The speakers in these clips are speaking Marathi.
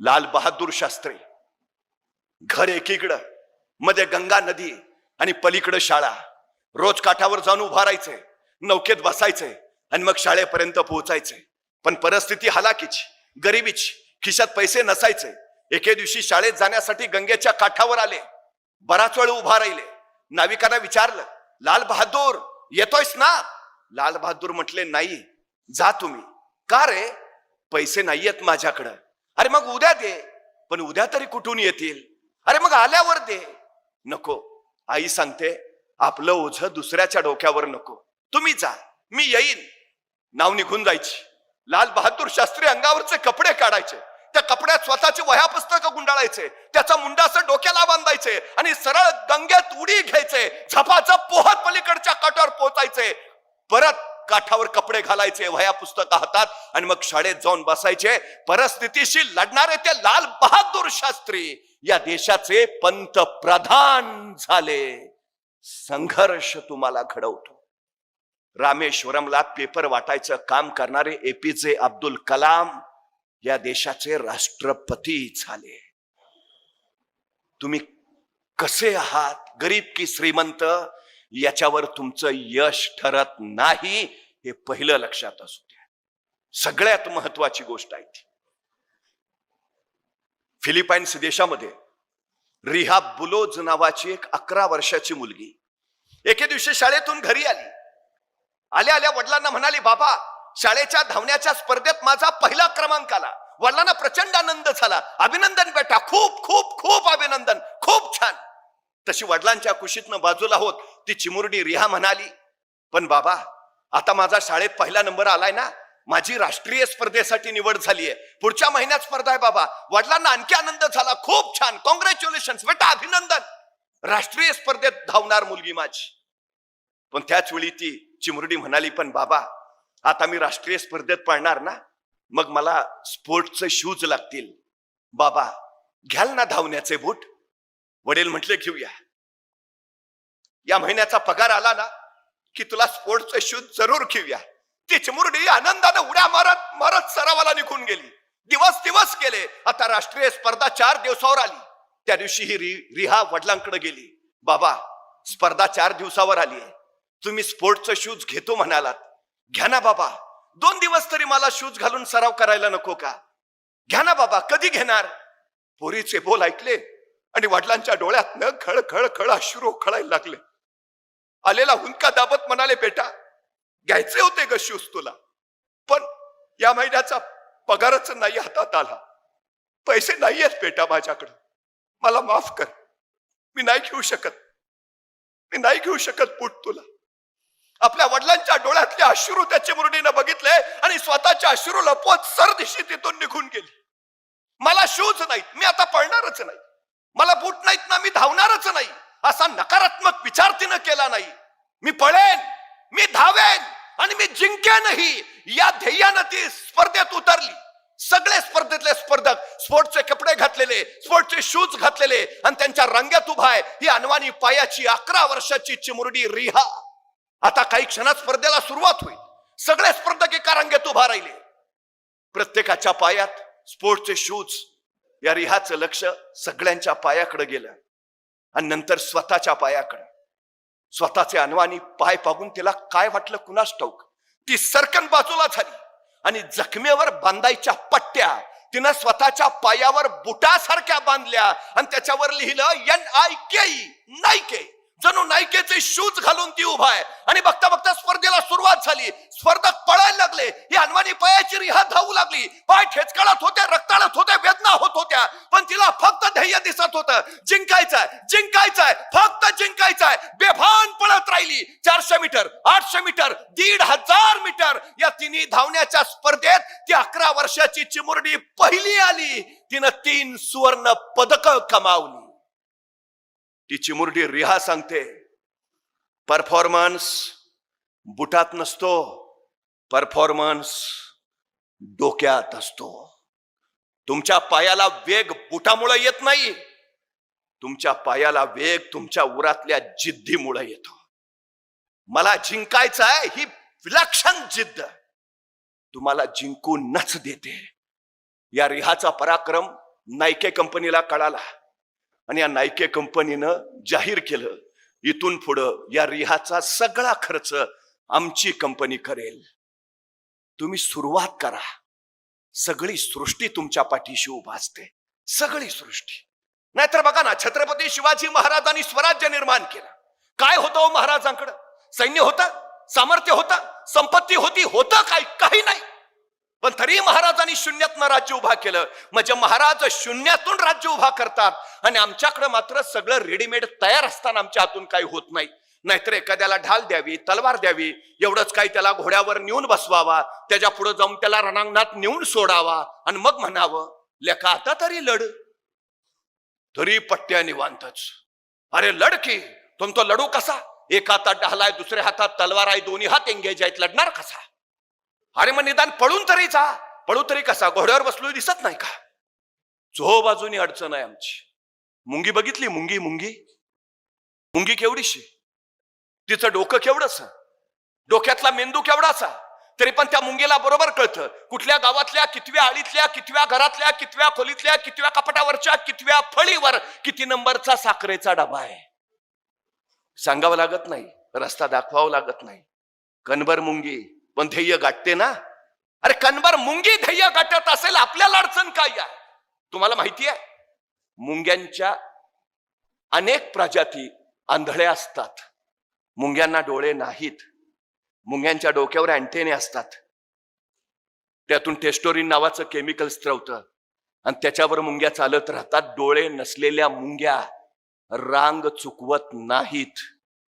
लाल बहादूर शास्त्री. घर एकीकडं मध्ये गंगा नदी आणि पलीकडं शाळा. रोज काठावर जाऊन उभा राहायचे नौकेत बसायचे आणि मग शाळेपर्यंत पोहोचायचे. पण परिस्थिती हलाकीची गरिबीची खिशात पैसे नसायचे. एके दिवशी शाळेत जाण्यासाठी गंगेच्या काठावर आले. बराच वेळ उभा राहिले. नाविकांना विचारलं लाल बहादूर येतोयस ना? लाल बहादूर म्हटले नाही. जा तुम्ही. का रे? पैसे नाहीयेत माझ्याकडं. अरे मग उद्या दे पण उद्या तरी कुठून येतील? अरे मग आल्यावर दे. नको. आई सांगते आपलं ओझ दुसऱ्याच्या डोक्यावर नको. तुम्ही जा मी येईन. नाव निघून जायची. लाल बहादूर शास्त्री अंगावरचे कपडे काढायचे. त्या कपड्यात स्वतःचे वह्या पुस्तक गुंडाळायचे. त्याचा मुंडा असं डोक्याला बांधायचे. आणि सरळ गंगेत उडी घ्यायचे. झपाझप पोहत पलीकडच्या काटावर पोहोचायचे. परत काठावर कपडे घालायचे वह्या पुस्तक हातात आणि मग शाळेत जाऊन बसायचे. परिस्थितीशी लढणारे ते लाल बहादूर शास्त्री या देशाचे पंतप्रधान झाले. संघर्ष तुम्हाला घडवतो. रामेश्वरमला पेपर वाटायचं काम करणारे एपीजे अब्दुल कलाम या देशाचे राष्ट्रपती झाले. तुम्ही कसे आहात? गरीब की श्रीमंत याच्यावर तुमचं यश ठरत नाही. हे पहिलं लक्षात असू द्या. सगळ्यात महत्वाची गोष्ट आहे ती. फिलिपाईन्स देशामध्ये रिहा बुलोज नावाची एक अकरा वर्षाची मुलगी एके दिवशी शाळेतून घरी आली. आल्या आल्या वडिलांना म्हणाली बाबा शाळेच्या धावण्याच्या स्पर्धेत माझा पहिला क्रमांक आला. वडिलांना प्रचंड आनंद झाला. अभिनंदन बेटा. खूप खूप खूप अभिनंदन. खूप छान. तशी वडिलांच्या कुशीतनं बाजूला होत ती चिमुरडी रिहा म्हणाली पण बाबा आता माझा शाळेत पहिला नंबर आलाय ना माझी राष्ट्रीय स्पर्धेसाठी निवड झालीय. पुढच्या महिन्यात स्पर्धा आहे बाबा. वडिलांना आणखी आनंद झाला. खूप छान. कॉंग्रॅच्युलेशन बेटा अभिनंदन. राष्ट्रीय स्पर्धेत धावणार मुलगी माझी. पण त्याच वेळी ती चिमुरडी म्हणाली पण बाबा आता मी राष्ट्रीय स्पर्धेत पळणार ना मग मला स्पोर्टचे शूज लागतील. बाबा घ्याल ना धावण्याचे बूट. वडील म्हटले घेऊया. या महिन्याचा पगार आला ना की तुला स्पोर्ट्सचं शूज जरूर घेऊया. ती चिमुरडी आनंदानं उड्या मारत मारत सरावाला निघून गेली. दिवस दिवस गेले आता राष्ट्रीय स्पर्धा चार दिवसावर आली. त्या दिवशी ही रि रिहा वडिलांकडे गेली. बाबा स्पर्धा चार दिवसावर आली आहे तुम्ही स्पोर्टचं शूज घेतो म्हणालात. घ्या ना बाबा. दोन दिवस तरी मला शूज घालून सराव करायला नको का? घ्या ना बाबा कधी घेणार? पोरीचे बोल ऐकले आणि वडिलांच्या डोळ्यात न खळ खळ खळ अश्रू खळायला लागले. आलेला हुंका दाबत म्हणाले बेटा घ्यायचे होते ग शूज तुला पण या महिन्याचा पगारच नाही हातात आला. पैसे नाहीयेत बेटा माझ्याकडे. मला माफ कर. मी नाही घेऊ शकत. मी नाही घेऊ शकत पुट तुला. आपल्या वडिलांच्या डोळ्यातले अश्रू त्याच्या मुरडीनं बघितले आणि स्वतःच्या अश्रू लपवत सरदिशी तिथून निघून गेली. मला शूज नाहीत. मी आता पळणारच नाही. मला बूट नाहीत ना मी धावणारच नाही. असा नकारात्मक विचार तिनं केला नाही. मी पळेन मी धावेन आणि मी जिंकेनही. या ध्येयानं ती स्पर्धेत उतरली. सगळे स्पर्धेतले स्पर्धक स्पोर्टचे कपडे घातलेले स्पोर्टचे शूज घातलेले आणि त्यांच्या रंग्यात उभा आहे. ही अनवाणी पायाची अकरा वर्षाची चिमुरडी रिहा. आता काही क्षणात स्पर्धेला सुरुवात होईल. सगळे स्पर्धक एका रंगेत उभा राहिले. प्रत्येकाच्या पायात स्पोर्टचे शूज या रिहाचं लक्ष सगळ्यांच्या पायाकडे गेलं. आणि नंतर स्वतःच्या पायाकडे. स्वतःचे अनवाणी पाय पागून तिला काय वाटलं कुणास ठाऊक? ती सरकन बाजूला झाली आणि जखमेवर बांधायच्या पट्ट्या तिनं स्वतःच्या पायावर बुटासारख्या बांधल्या आणि त्याच्यावर लिहिलं एन आय के नायके. जणू नायकेचे शूज घालून ती उभा आहे. आणि बघता बघता स्पर्धेला सुरुवात झाली. स्पर्धक पळायला लागले. ही हनुमानी पायाची रिहा धावू लागली. पाय ठेचकाळत होत्या रक्ताळत होत्या वेदना होत होत्या. पण तिला फक्त ध्येय दिसत होतं. जिंकायचंय जिंकायचंय फक्त जिंकायचंय. बेभान पळत राहिली. चारशे मीटर आठशे मीटर दीड हजार मीटर या तिन्ही धावण्याच्या स्पर्धेत ती अकरा वर्षाची चिमुरडी पहिली आली. तिनं तीन सुवर्ण पदक कमावली. ती चिमुरडी रिहा सांगते परफॉर्मन्स बुटात नसतो परफॉर्मन्स डोक्यात असतो. तुमच्या पायाला वेग बुटामुळे येत नाही तुमच्या पायाला वेग तुमच्या उरातल्या जिद्दीमुळे येतो. मला जिंकायचं आहे ही विलक्षण जिद्द. तुम्हाला जिंकूनच देते. या रिहाचा पराक्रम नायके कंपनीला कळाला. आणि या नायके कंपनीनं जाहीर केलं इथून पुढं या रिहाचा सगळा खर्च आमची कंपनी करेल. तुम्ही सुरुवात करा. सगळी सृष्टी तुमच्या पाठीशी उभा असते. सगळी सृष्टी. नाहीतर बघा ना छत्रपती शिवाजी महाराजांनी स्वराज्य निर्माण केलं. काय होतं हो महाराजांकडं? सैन्य होतं? सामर्थ्य होतं? संपत्ती होती? होतं काय? काही नाही. पण तरी महाराजांनी शून्यातनं राज्य उभा केलं. म्हणजे महाराज शून्यातून राज्य उभा करतात. आणि आमच्याकडे मात्र सगळं रेडीमेड तयार असताना आमच्या हातून काही होत नाही. नाहीतर एखाद्याला ढाल द्यावी तलवार द्यावी एवढंच काही त्याला घोड्यावर नेऊन बसवावा त्याच्या पुढे जाऊन त्याला रणांगणात नेऊन सोडावा आणि मग म्हणावं लेखा आता तरी लढ. तरी पट्ट्या निवांतच. अरे लढ की? तुम तो लढू कसा? एका हातात ढाल आहे दुसऱ्या हातात तलवार आहे दोन्ही हात एंगेज आहेत लढणार कसा? अरे मग निदान पळून तरी जा. पळू तरी कसा? घोड्यावर बसलो दिसत नाही का? चो बाजूनी अडचण आहे आमची. मुंगी बघितली? मुंगी मुंगी. मुंगी केवढीशी? तिचं डोकं केवढंच डोक्यातला मेंदू केवढाचा तरी पण त्या मुंगीला बरोबर कळतं. कुठल्या गावातल्या कितव्या आळीतल्या कितव्या घरातल्या कितव्या खोलीतल्या कितव्या कपाटावरच्या कितव्या फळीवर किती नंबरचा साखरेचा डबा आहे? सांगावं लागत नाही. रस्ता दाखवावा लागत नाही. कनबर मुंगी. पण ध्येय गाठते ना? अरे कनबर मुंगी ध्येय गाठत असेल आपल्याला अडचण काय आहे? तुम्हाला माहिती आहे? मुंग्यांच्या अनेक प्रजाती आंधळ्या असतात. मुंग्यांना डोळे नाहीत. मुंग्यांच्या डोक्यावर अँटेने असतात. त्यातून टेस्टोरिन नावाचं केमिकल स्त्रवतं आणि त्याच्यावर मुंग्या चालत राहतात. डोळे नसलेल्या मुंग्या रांग चुकवत नाहीत.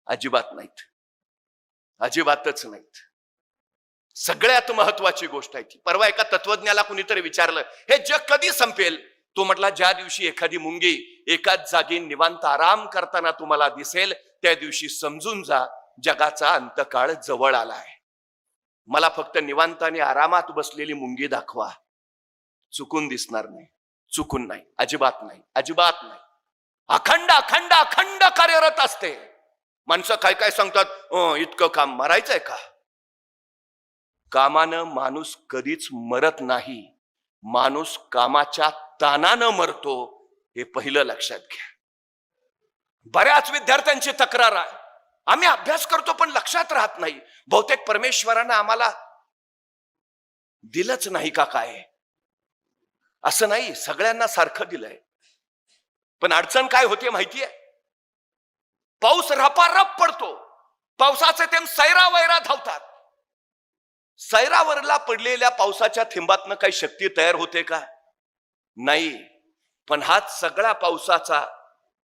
अजिबात नाहीत. अजिबातच नाहीत. सगळ्यात महत्वाची गोष्ट आहे ती. परवा एका तत्वज्ञाला कुणीतरी विचारलं हे जग कधी संपेल? तो म्हटला ज्या दिवशी एखादी मुंगी एकाच जागी निवांत आराम करताना तुम्हाला दिसेल त्या दिवशी समजून जा जगाचा अंतकाळ जवळ आला आहे मला फक्त निवांत आणि आरामात बसलेली मुंगी दाखवा. चुकून दिसणार नाही. चुकून नाही. अजिबात नाही. अजिबात नाही. अखंड अखंड अखंड कार्यरत असते. माणसं काय काय सांगतात इतकं काम मरायचंय का? कामानं माणूस कधीच मरत नाही. माणूस कामाच्या तानानं मरतो हे पहिलं लक्षात घ्या. बऱ्याच विद्यार्थ्यांची तक्रार आहे. आम्ही अभ्यास करतो पण लक्षात राहत नाही. बहुतेक परमेश्वरानं आम्हाला दिलंच नाही का काय? असं नाही सगळ्यांना सारखं दिलंय. पण अडचण काय होते माहितीये? पाऊस रपारप पडतो. पावसाचे थेंब सैरा सैरावरला पडलेल्या पावसाच्या थेंबातनं काही शक्ती तयार होते का? नाही. पण हाच सगळा पावसाचा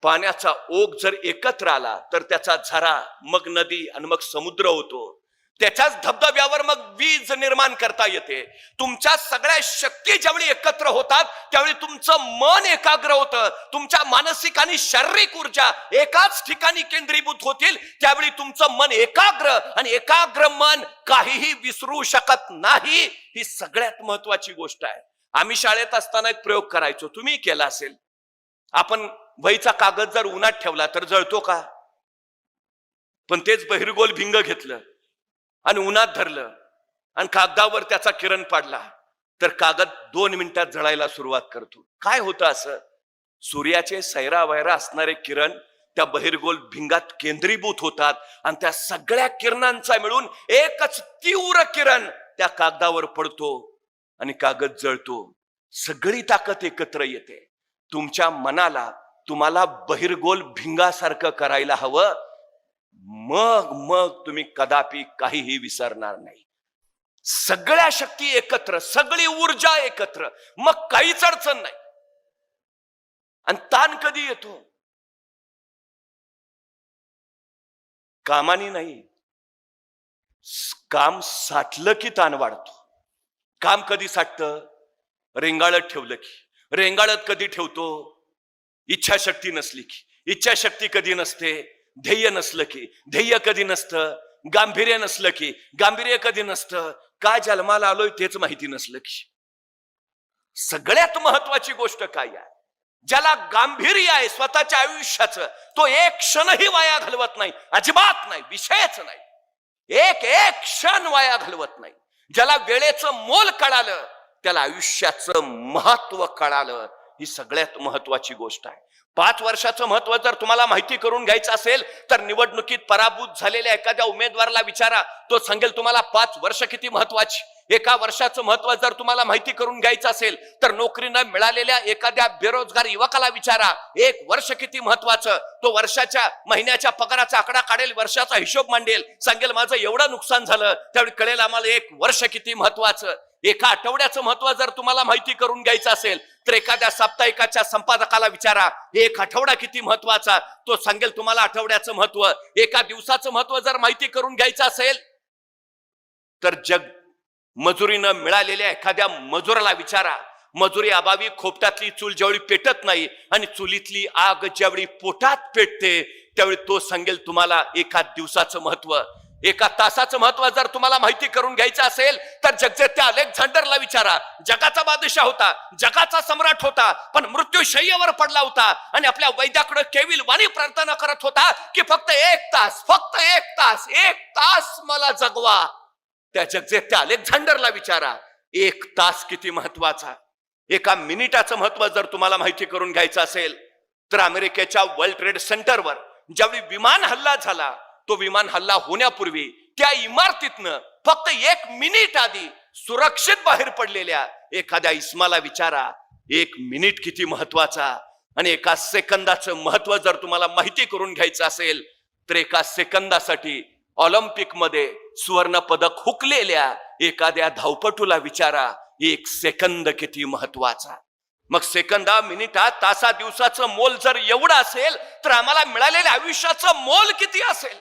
पाण्याचा ओघ जर एकत्र आला तर त्याचा झरा मग नदी आणि मग समुद्र होतो. त्याच्याच धबधब्यावर मग वीज निर्माण करता येते. तुमच्या सगळ्या शक्ती ज्यावेळी एकत्र होतात त्यावेळी तुमचं मन एकाग्र होतं. तुमच्या मानसिक आणि शारीरिक ऊर्जा एकाच ठिकाणी केंद्रीभूत होतील त्यावेळी तुमचं मन एकाग्र आणि एकाग्र मन काहीही विसरू शकत नाही. ही सगळ्यात महत्वाची गोष्ट आहे. आम्ही शाळेत असताना एक प्रयोग करायचो. तुम्ही केला असेल. आपण वहीचा कागद जर उन्हात ठेवला तर जळतो का? पण तेच बहिरगोल भिंग घेतलं. आणि उन्हात धरलं. आणि कागदावर त्याचा किरण पाडला. तर कागद दोन मिनिटात जळायला सुरुवात करतो. काय होतं असं? सूर्याचे सैरा वैरा असणारे किरण त्या बहिरगोल भिंगात केंद्रीभूत होतात आणि त्या सगळ्या किरणांचा मिळून एकच तीव्र किरण त्या कागदावर पडतो आणि कागद जळतो. सगळी ताकद एकत्र येते. तुमच्या मनाला तुम्हाला बहिरगोल भिंगासारखं करायला हवं. मग मग तुम्ही कदापि काहीही विसरणार नाही. सगळ्या शक्ती एकत्र सगळी ऊर्जा एकत्र मग काहीच अडचण नाही. आणि ताण कधी येतो? कामानी नाही. काम साठलं की ताण वाढतो. काम कधी साठतं? रेंगाळत ठेवलं की. रेंगाळत कधी ठेवतो? इच्छाशक्ती नसली की. इच्छाशक्ती कधी नसते? ध्येय नसलं की ध्येय कधी नसतं? गांभीर्य नसलं की गांभीर्य कधी नसतं? काय जन्माला आलोय तेच माहिती नसलं की. सगळ्यात महत्वाची गोष्ट काय आहे? ज्याला गांभीर्य आहे स्वतःच्या आयुष्याचं तो एक क्षणही वाया घालवत नाही. अजिबात नाही विषयच नाही. एक एक क्षण वाया घालवत नाही. ज्याला वेळेचं मोल कळालं त्याला आयुष्याचं महत्त्व कळालं ही सगळ्यात महत्वाची गोष्ट आहे. पाच वर्षाचं महत्त्व जर तुम्हाला माहिती करून घ्यायचं असेल तर निवडणुकीत पराभूत झालेल्या एखाद्या उमेदवाराला विचारा. तो सांगेल तुम्हाला पाच वर्ष किती महत्वाची एका वर्षाचं महत्त्व जर तुम्हाला माहिती करून घ्यायचं असेल तर नोकरी न मिळालेल्या एखाद्या बेरोजगार युवकाला विचारा. एक वर्ष किती महत्वाचं तो वर्षाच्या महिन्याच्या पगाराचा आकडा काढेल वर्षाचा हिशोब मांडेल. सांगेल माझं एवढं नुकसान झालं त्यावेळी कळेल आम्हाला एक वर्ष किती महत्वाचं एका आठवड्याचं महत्त्व जर तुम्हाला माहिती करून घ्यायचं असेल तर एखाद्या साप्ताहिकाच्या संपादकाला विचारा. एक आठवडा किती महत्त्वाचा तो सांगेल तुम्हाला आठवड्याचं महत्त्व. एका दिवसाचं महत्त्व जर माहिती करून घ्यायचं असेल तर जग मजुरीनं मिळालेल्या एखाद्या मजुराला विचारा. मजुरी अभावी खोपटातली चूल ज्यावेळी पेटत नाही आणि चुलीतली आग ज्यावेळी पोटात पेटते त्यावेळी तो सांगेल तुम्हाला एका दिवसाचं महत्त्व. एका तासाचं महत्त्व जर तुम्हाला माहिती करून घ्यायचं असेल तर जगजेत्या अलेक्झांडरला विचारा. जगाचा बादशाह होता जगाचा सम्राट होता पण मृत्यू शय्यावर पडला होता आणि आपल्या वैद्याकडे केविल वाणी प्रार्थना करत होता की फक्त एक तास फक्त एक तास एक तास मला जगवा. त्या जगजेत्या अलेक्झांडरला विचारा. एक तास किती महत्त्वाचा एका मिनिटाचं महत्त्व जर तुम्हाला माहिती करून घ्यायचं असेल तर अमेरिकेच्या वर्ल्ड ट्रेड सेंटरवर ज्यावेळी विमान हल्ला झाला तो विमान हल्ला होण्यापूर्वी त्या इमारतीतनं फक्त एक मिनिट आधी सुरक्षित बाहेर पडलेल्या एखाद्या इस्माला विचारा. एक मिनिट किती महत्त्वाचा आणि एका सेकंदाचं महत्त्व जर तुम्हाला माहिती करून घ्यायचं असेल तर एका सेकंदासाठी ऑलिम्पिकमध्ये सुवर्ण पदक हुकलेल्या एखाद्या धावपटूला विचारा. एक सेकंद किती महत्त्वाचा. मग सेकंदा मिनिटा तासा दिवसाचं मोल जर एवढं असेल तर आम्हाला मिळालेल्या आयुष्याचं मोल किती असेल?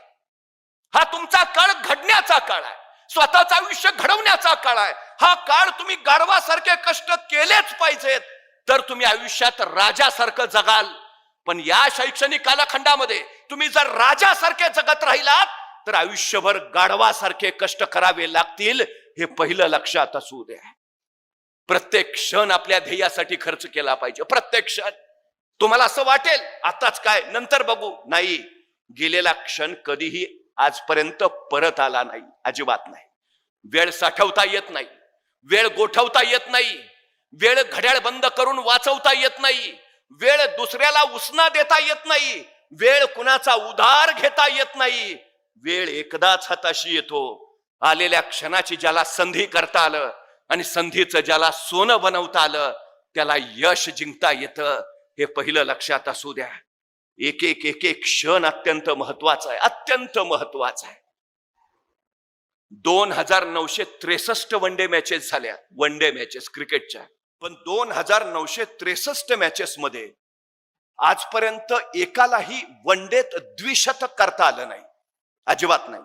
हा तुमचा काळ घडण्याचा काळ आहे. स्वतःचं आयुष्य घडवण्याचा काळ आहे. हा काळ तुम्ही गाढवासारखे कष्ट केलेच पाहिजेत. तर तुम्ही आयुष्यात राजासारखं जगाल. पण या शैक्षणिक कालखंडामध्ये तुम्ही जर राजासारखे जगत राहिलात तर आयुष्यभर गाढवासारखे कष्ट करावे लागतील हे पहिलं लक्षात असू द्या. प्रत्येक क्षण आपल्या ध्येयासाठी खर्च केला पाहिजे. प्रत्येक क्षण. तुम्हाला असं वाटेल आताच काय नंतर बघू. नाही गेलेला क्षण कधीही आजपर्यंत परत आला नाही अजिबात नाही. वेळ साठवता येत नाही वेळ गोठवता येत नाही वेळ घड्याळ बंद करून वाचवता येत नाही वेळ दुसऱ्याला उसना देता येत नाही वेळ कुणाचा उधार घेता येत नाही वेळ एकदाच हाताशी येतो. आलेल्या क्षणाची ज्याला संधी करता आलं आणि संधीचं ज्याला सोनं बनवता आलं त्याला यश जिंकता येतं हे पहिलं लक्षात असू द्या. एक एक एक एक क्षण अत्यंत महत्त्वाचा आहे अत्यंत महत्त्वाचा आहे. दोन हजार नऊशे त्रेसष्ट वन डे मॅचेस झाल्या वन डे मॅचेस क्रिकेटच्या. पण दोन हजार नऊशे त्रेसष्ट मॅचेस मध्ये आजपर्यंत एकालाही वन डेत द्विशतक करता आलं नाही. अजिबात नाही.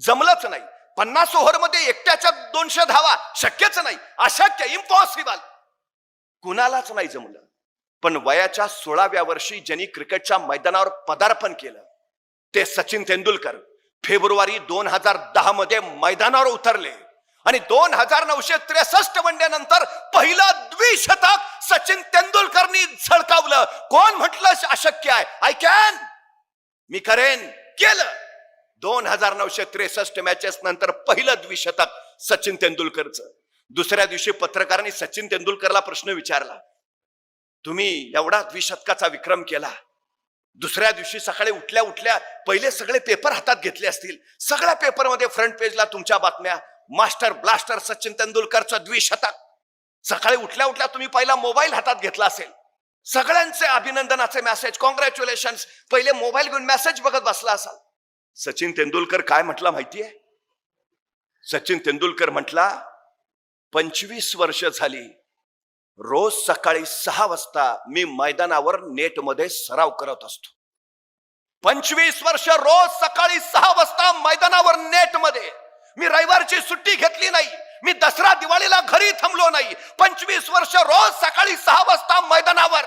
जमलंच नाही. पन्नास ओव्हरमध्ये एकट्याच्या दोनशे धावा शक्यच नाही. अशक्य इम्पॉसिबल कुणालाच नाही जमलं. पण वयाच्या सोळाव्या वर्षी ज्यांनी क्रिकेटच्या मैदानावर पदार्पण केलं ते सचिन तेंडुलकर फेब्रुवारी दोन हजार दहा मध्ये मैदानावर उतरले. आणि दोन हजार नऊशे त्रेसष्ट नंतर पहिलं द्विशतक सचिन तेंडुलकरनी झळकावलं. कोण म्हटलं अशक्य आहे? आय कॅन मी करेन. केलं. दोन हजार नऊशे त्रेसष्ट मॅचेस नंतर पहिलं द्विशतक सचिन तेंडुलकरचं. दुसऱ्या दिवशी पत्रकारांनी सचिन तेंडुलकरला प्रश्न विचारला. तुम्ही एवढा द्विशतकाचा विक्रम केला. दुसऱ्या दिवशी सकाळी उठल्या उठल्या पहिले सगळे पेपर हातात घेतले असतील. सगळ्या पेपरमध्ये फ्रंट पेजला तुमच्या बातम्या. मास्टर ब्लास्टर सचिन तेंडुलकरचं द्विशतक. सकाळी उठल्या उठल्या तुम्ही पहिला मोबाईल हातात घेतला असेल. सगळ्यांचे अभिनंदनाचे मेसेज कॉंग्रॅच्युलेशन पहिले मोबाईल घेऊन मेसेज बघत बसला असाल. सचिन तेंडुलकर काय म्हटला माहितीये? सचिन तेंडुलकर म्हटला पंचवीस वर्ष झाली रोज सकाळी सहा वाजता मी मैदानावर नेटमध्ये सराव करत असतो. पंचवीस वर्ष रोज सकाळी सहा वाजता मैदानावर नेटमध्ये. मी रविवारची सुट्टी घेतली नाही. मी दसरा दिवाळीला घरी थांबलो नाही. पंचवीस वर्ष रोज सकाळी सहा वाजता मैदानावर.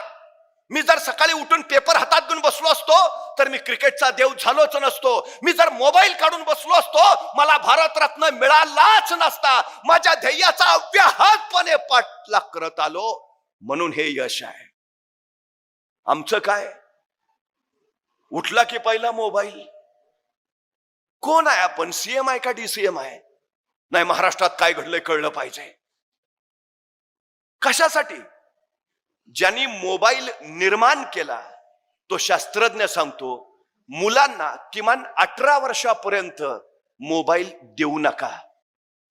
मी जर सकाळी उठून पेपर हातात घेऊन बसलो असतो तर मी क्रिकेटचा देव झालोच नसतो. मी जर मोबाईल काढून बसलो असतो मला भारतरत्न मिळालाच नसता. माझ्या ध्येयाचा अव्याहतपणे पाठला करत आलो. म्हणून हे यश आहे. आमचं काय? उठला की पहिला मोबाईल? कोण आहे आपण? सीएम आहे का डीसीएम आहे? नाही महाराष्ट्रात काय घडलंय कळलं पाहिजे. कशासाठी? ज्यांनी मोबाईल निर्माण केला तो शास्त्रज्ञ सांगतो मुलांना किमान अठरा वर्षापर्यंत मोबाईल देऊ नका.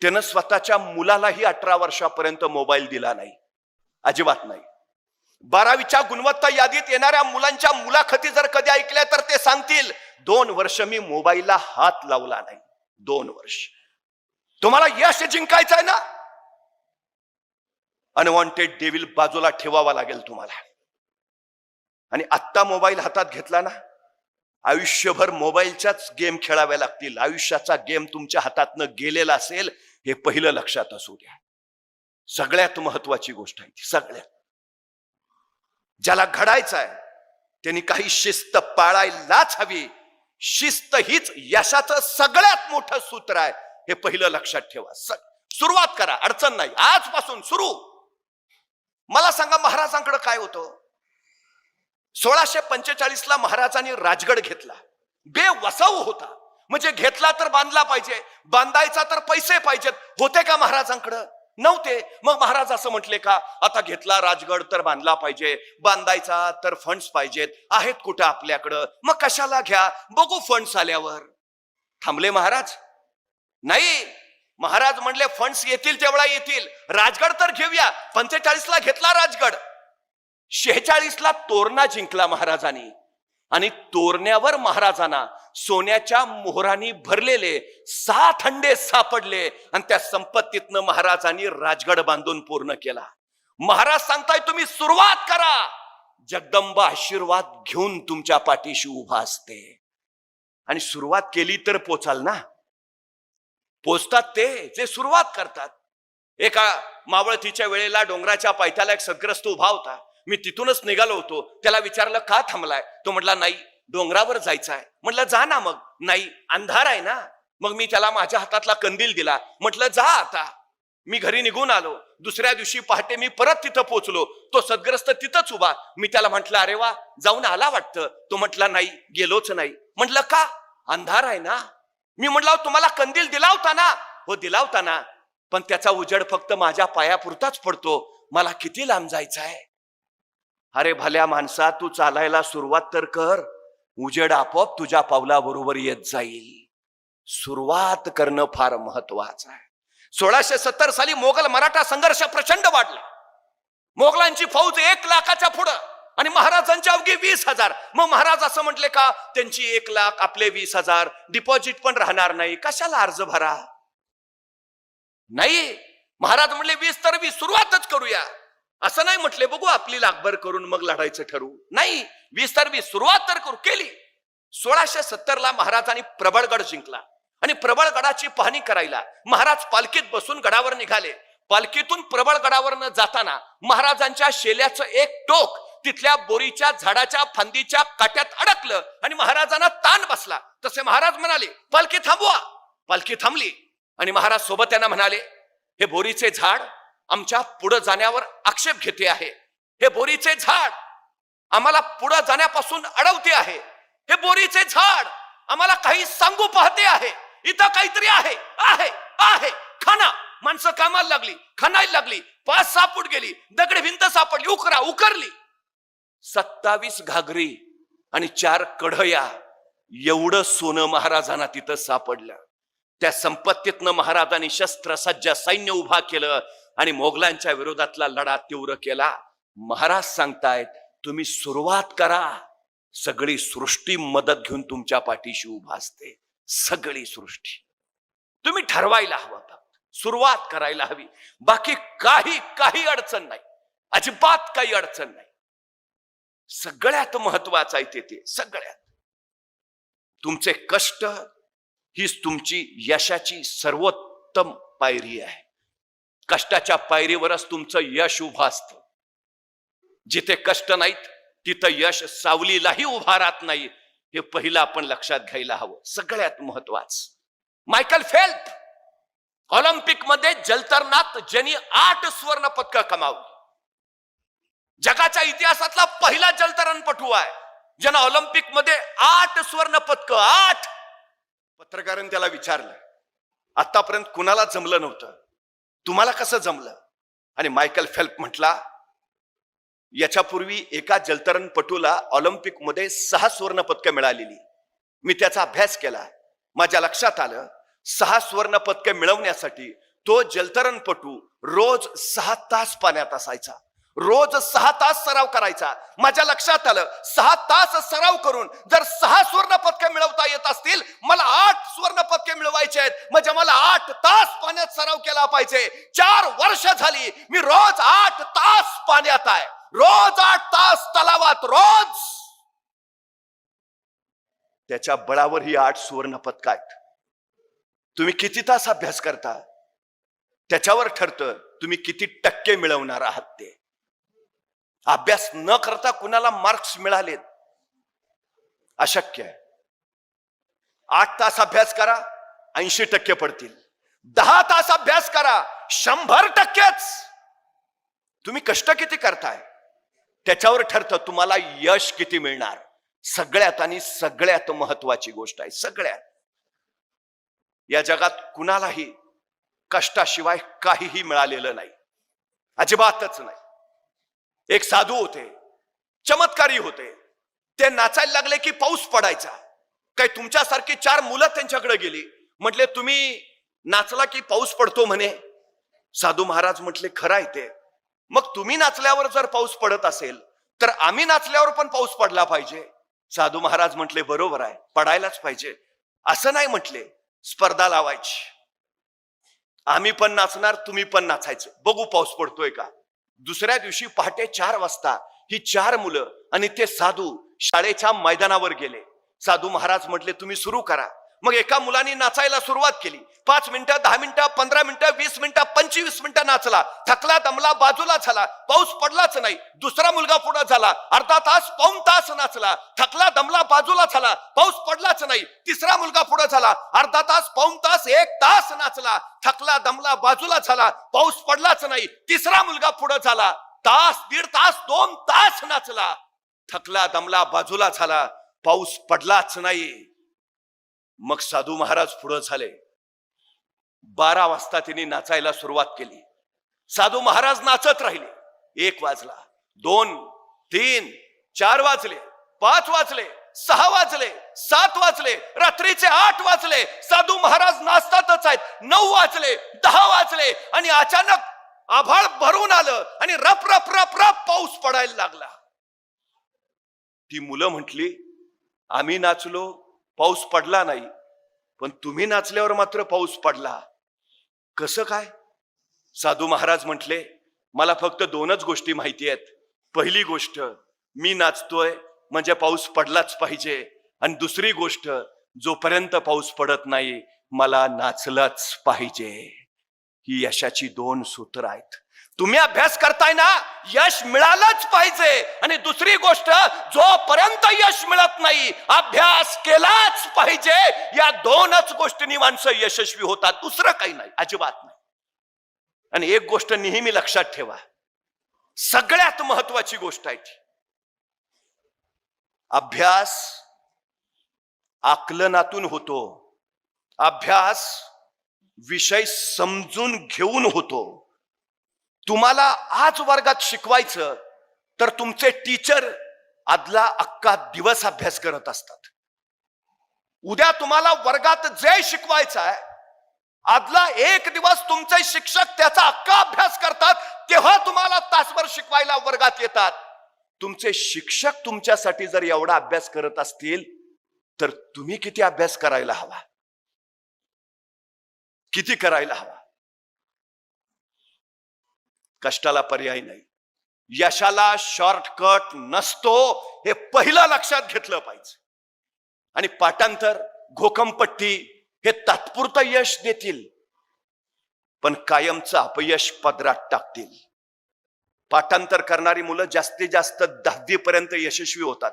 त्यानं स्वतःच्या मुलालाही अठरा वर्षापर्यंत मोबाईल दिला नाही. अजिबात नाही. बारावीच्या गुणवत्ता यादीत येणाऱ्या मुलांच्या मुलाखती जर कधी ऐकल्या तर ते सांगतील दोन वर्ष मी मोबाईलला हात लावला नाही. दोन वर्ष. तुम्हाला यश जिंकायचं आहे ना? अनवॉन्टेड डेविल बाजूला ठेवावा लागेल तुम्हाला. आणि आत्ता मोबाईल हातात घेतला ना आयुष्यभर मोबाईलच्याच गेम खेळाव्या लागतील. आयुष्याचा गेम तुमच्या हातातनं गेलेला असेल हे पहिलं लक्षात असू द्या. सगळ्यात महत्वाची गोष्ट आहे ती सगळ्यात. ज्याला घडायचं आहे त्यांनी काही शिस्त पाळायलाच हवी. शिस्त हीच यशाचं सगळ्यात मोठं सूत्र आहे. हे पहिलं लक्षात ठेवा. सुरुवात करा. अडचण नाही. आजपासून सुरू. मला सांगा महाराजांकडे काय होतं? सोळाशे पंचेचाळीसला महाराजांनी राजगड घेतला. बेवसाऊ होता. म्हणजे घेतला तर बांधला पाहिजे बांधायचा तर पैसे पाहिजेत. होते का महाराजांकडं? नव्हते. मग महाराज असं म्हटले का आता घेतला राजगड तर बांधला पाहिजे बांधायचा तर फंड्स पाहिजेत आहेत कुठं आपल्याकडं? मग कशाला घ्या? बघू फंड्स आल्यावर. थांबले महाराज? नाही. महाराज म्हणले फंड्स येतील तेवढा येतील. राजगड तर घेऊया पंचेचाळीसला घेतला राजगड. शेहेचाळीसला तोरणा जिंकला महाराजांनी. आणि तोरण्यावर महाराजांना सोन्याच्या मोहरांनी भरलेले सहा थंडे सापडले आणि त्या संपत्तीतनं महाराजांनी राजगड बांधून पूर्ण केला. महाराज सांगताय तुम्ही सुरुवात करा. जगदंबा आशीर्वाद घेऊन तुमच्या पाठीशी उभा असते. आणि सुरुवात केली तर पोचाल ना? पोचतात ते जे सुरुवात करतात. एका मावळतीच्या वेळेला डोंगराच्या पायथ्याला एक सदग्रस्त उभा होता. मी तिथूनच निघालो होतो. त्याला विचारलं का थांबलाय? तो म्हटला नाही डोंगरावर जायचं आहे म्हटलं जा ना मग. नाही अंधार आहे ना. मग मी त्याला माझ्या हातातला कंदील दिला. म्हटलं जा आता. मी घरी निघून आलो. दुसऱ्या दिवशी पहाटे मी परत तिथं पोचलो. तो सदग्रस्त तिथंच उभा. मी त्याला म्हटलं अरे वा जाऊन आला वाटतं. तो म्हटला नाही गेलोच नाही. म्हटलं का? अंधार आहे ना. मी म्हटलं तुम्हाला कंदील दिला होता ना? हो दिला होता ना. पण त्याचा उजेड फक्त माझ्या पायापुरताच पडतो. मला किती लांब जायचं आहे अरे भल्या माणसा तू चालायला सुरुवात तर कर. उजेड आपोआप तुझ्या पावलाबरोबर येत जाईल. सुरुवात करणं फार महत्वाचं आहे. सोळाशे सत्तर साली मोगल मराठा संघर्ष प्रचंड वाढला. मोगलांची फौज एक लाखाच्या पुढं. आणि महाराजांच्या अवघे वीस हजार. मग महाराज असं म्हटले का त्यांची एक लाख आपले वीस हजार डिपॉझिट पण राहणार नाही. कशाला अर्ज भरा? नाही. महाराज म्हणले वीस तर वीस सुरुवातच करूया. असं नाही म्हटले बघू आपली लाखभर करून मग लढायचं ठरवू. नाही. वीस तर वीस सुरुवात तर करू केली. सोळाशे सत्तर ला महाराजांनी प्रबळगड जिंकला. आणि प्रबळगडाची पाहणी करायला महाराज पालखीत बसून गडावर निघाले. पालखीतून प्रबळगडावर न जाताना महाराजांच्या शेल्याचं एक टोक तिथल्या बोरीच्या झाडाच्या फांदीच्या काट्यात अडकलं आणि महाराजांना ताण बसला. तसे महाराज म्हणाले पालखी थांबवा. पालखी थांबली आणि महाराज सोबत त्यांना म्हणाले हे बोरीचे झाड आमच्या पुढे जाण्यावर आक्षेप घेते आहे. हे बोरीचे झाड आम्हाला पुढे जाण्यापासून अडवते आहे. हे बोरीचे झाड आम्हाला काही सांगू पाहते आहे. इथं काहीतरी आहे आहे आहे. खाना. माणसं कामाला लागली खाणायला लागली. पाच सापूट गेली. दगड भिंत सापडली उकरा उकरली. सत्तावीस घागरी आणि चार कढया एवढं सोनं महाराजांना तिथं सापडलं. त्या संपत्तीतनं महाराजांनी शस्त्रसज्ज सैन्य उभा केलं आणि मोगलांच्या विरोधातला लढा तीव्र केला. महाराज सांगतायत तुम्ही सुरुवात करा. सगळी सृष्टी मदत घेऊन तुमच्या पाठीशी उभा असते. सगळी सृष्टी. तुम्ही ठरवायला हवं सुरुवात करायला हवी. बाकी काही काही अडचण नाही. अजिबात काही अडचण नाही. सगळ्यात महत्वाचं आहे ते ते सगळ्यात. तुमचे कष्ट हीच तुमची यशाची सर्वोत्तम पायरी आहे. कष्टाच्या पायरीवरच तुमचं यश उभं असतं. जिथे कष्ट नाहीत तिथं यश सावलीलाही उभा राहत नाही. हे पहिलं आपण लक्षात घ्यायला हवं. सगळ्यात महत्वाचं. मायकल फेल्प ऑलिम्पिकमध्ये जलतरणात ज्यांनी आठ सुवर्ण पदक कमावली. जगाच्या इतिहासातला पहिला जलतरणपटू आहे. ज्यानं ऑलिम्पिकमध्ये आठ सुवर्ण पदक आठ पत्रकारांनी त्याला विचारलं. आतापर्यंत कुणाला जमलं नव्हतं? तुम्हाला कसं जमलं? आणि मायकल फेल्प म्हटला याच्यापूर्वी एका जलतरणपटूला ऑलिम्पिकमध्ये सहा सुवर्ण पदकं मिळालेली. मी त्याचा अभ्यास केला. माझ्या लक्षात आलं सहा सुवर्ण पदकं मिळवण्यासाठी तो जलतरणपटू रोज सहा तास पाण्यात असायचा. रोज सहा तास सराव करायचा. माझ्या लक्षात आलं सहा तास सराव करून जर सहा सुवर्ण पदके मिळवता येत असतील मला आठ सुवर्ण पदके मिळवायचे आहेत. म्हणजे मला आठ तास पाण्यात सराव केला पाहिजे. चार वर्ष झाली मी रोज आठ तास पाण्यात आहे. रोज आठ तास तलावात रोज! त्याच्या बळावर ही आठ सुवर्ण पदक आहेत. तुम्ही किती तास अभ्यास करता? त्याच्यावर ठरतं तुम्ही किती टक्के मिळवणार आहात ते. अभ्यास न करता कुणाला मार्क्स मिळालेत. अशक्य आहे. आठ तास अभ्यास करा ऐंशी टक्के पडतील. दहा तास अभ्यास करा शंभर टक्केच. तुम्ही कष्ट किती करताय? त्याच्यावर ठरतं तुम्हाला यश किती मिळणार. सगळ्यात आणि सगळ्यात महत्वाची गोष्ट आहे सगळ्यात. या जगात कुणालाही कष्टाशिवाय काहीही मिळालेलं नाही. अजिबातच नाही. एक साधू होते चमत्कारी होते. ते नाचायला लागले की पाऊस पडायचा. काय तुमच्यासारखी चार मुलं त्यांच्याकडे गेली. म्हटले तुम्ही नाचला की पाऊस पडतो म्हणे. साधू महाराज म्हटले खरं आहे ते. मग तुम्ही नाचल्यावर जर पाऊस पडत असेल तर आम्ही नाचल्यावर पण पाऊस पडला पाहिजे. साधू महाराज म्हटले बरोबर आहे पडायलाच पाहिजे. असं नाही म्हटले स्पर्धा लावायची. आम्ही पण नाचणार तुम्ही पण नाचायचं. बघू पाऊस पडतोय का? दुसऱ्या दिवशी पहाटे चार वाजता ही चार मुलं आणि ते साधू शाळेच्या मैदानावर गेले. साधू महाराज म्हटले तुम्ही सुरू करा. मग एका मुलाने नाचायला सुरुवात केली. पाच मिनिटं दहा मिनिटं पंधरा मिनिटं वीस मिनिटं पंचवीस मिनिटं नाचला. थकला दमला बाजूला झाला. पाऊस पडलाच नाही. दुसरा मुलगा पुढे झाला. अर्धा तास पाऊन तास नाचला. थकला दमला बाजूला झाला. पाऊस पडलाच नाही. तिसरा मुलगा पुढे झाला. अर्धा तास पाऊन तास एक तास नाचला. थकला दमला बाजूला झाला. पाऊस पडलाच नाही. तिसरा मुलगा पुढे झाला. तास दीड तास दोन तास नाचला. थकला दमला बाजूला झाला. पाऊस पडलाच नाही. मग साधू महाराज पुढे झाले. बारा वाजता तिने नाचायला सुरुवात केली. साधू महाराज नाचत राहिले. एक वाजला दोन तीन चार वाजले पाच वाजले सहा वाजले सात वाजले रात्रीचे आठ वाजले. साधू महाराज नाचतातच आहेत. नऊ वाजले दहा वाजले आणि अचानक आभाळ भरून आलं आणि रप रप रप रप पाऊस पडायला लागला. ती मुलं म्हटली आम्ही नाचलो पाऊस पडला नाही पण तुम्ही नाचल्यावर मात्र पाऊस पडला. कसं काय? साधू महाराज म्हटले मला फक्त दोनच गोष्टी माहिती आहेत. पहिली गोष्ट मी नाचतोय म्हणजे पाऊस पडलाच पाहिजे. आणि दुसरी गोष्ट जोपर्यंत पाऊस पडत नाही मला नाचलंच पाहिजे. ही यशाची दोन सूत्र आहेत. तुम्ही अभ्यास करताय ना यश मिळालंच पाहिजे. आणि दुसरी गोष्ट जोपर्यंत यश मिळत नाही अभ्यास केलाच पाहिजे. या दोनच गोष्टींनी माणसं यशस्वी होतात दुसरं काही नाही अजिबात नाही. आणि एक गोष्ट नेहमी लक्षात ठेवा सगळ्यात महत्वाची गोष्ट आहे ती. अभ्यास आकलनातून होतो. अभ्यास विषय समजून घेऊन होतो. तुम्हाला आज वर्गात शिकवायचं तर तुमचे टीचर आदला अख्खा दिवस अभ्यास करत असतात. उद्या तुम्हाला वर्गात जे शिकवायचं आहे आदला एक दिवस तुमचे शिक्षक त्याचा अख्खा अभ्यास करतात तेव्हा तुम्हाला तासभर शिकवायला वर्गात येतात. तुमचे शिक्षक तुमच्यासाठी जर एवढा अभ्यास करत असतील तर तुम्ही किती अभ्यास करायला हवा? किती करायला हवा? कष्टाला पर्याय नाही. यशाला शॉर्टकट नसतो हे पहिलं लक्षात घेतलं पाहिजे. आणि पाठांतर घोकमपट्टी हे तात्पुरतं यश देतील. पण कायमचं अपयश पदरात टाकतील. पाठांतर करणारी मुलं जास्तीत जास्त दहावीपर्यंत यशस्वी होतात.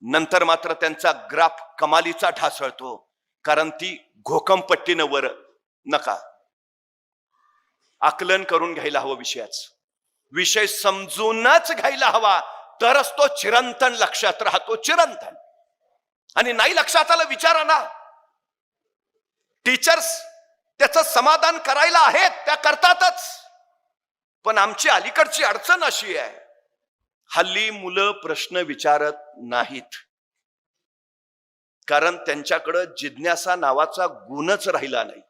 नंतर मात्र त्यांचा ग्राफ कमालीचा ढासळतो. कारण ती घोकमपट्टीनं वर नका. आकलन करून घ्यायला हवं विषयाच. विषय समजूनच घ्यायला हवा. तरच तो चिरंतन लक्षात राहतो चिरंतन. आणि नाही लक्षात आलं विचारा ना. टीचर्स त्याचं समाधान करायला आहेत त्या करतातच. पण आमची अलीकडची अडचण अशी आहे. हल्ली मुलं प्रश्न विचारत नाहीत. कारण त्यांच्याकडं जिज्ञासा नावाचा गुणच राहिला नाही.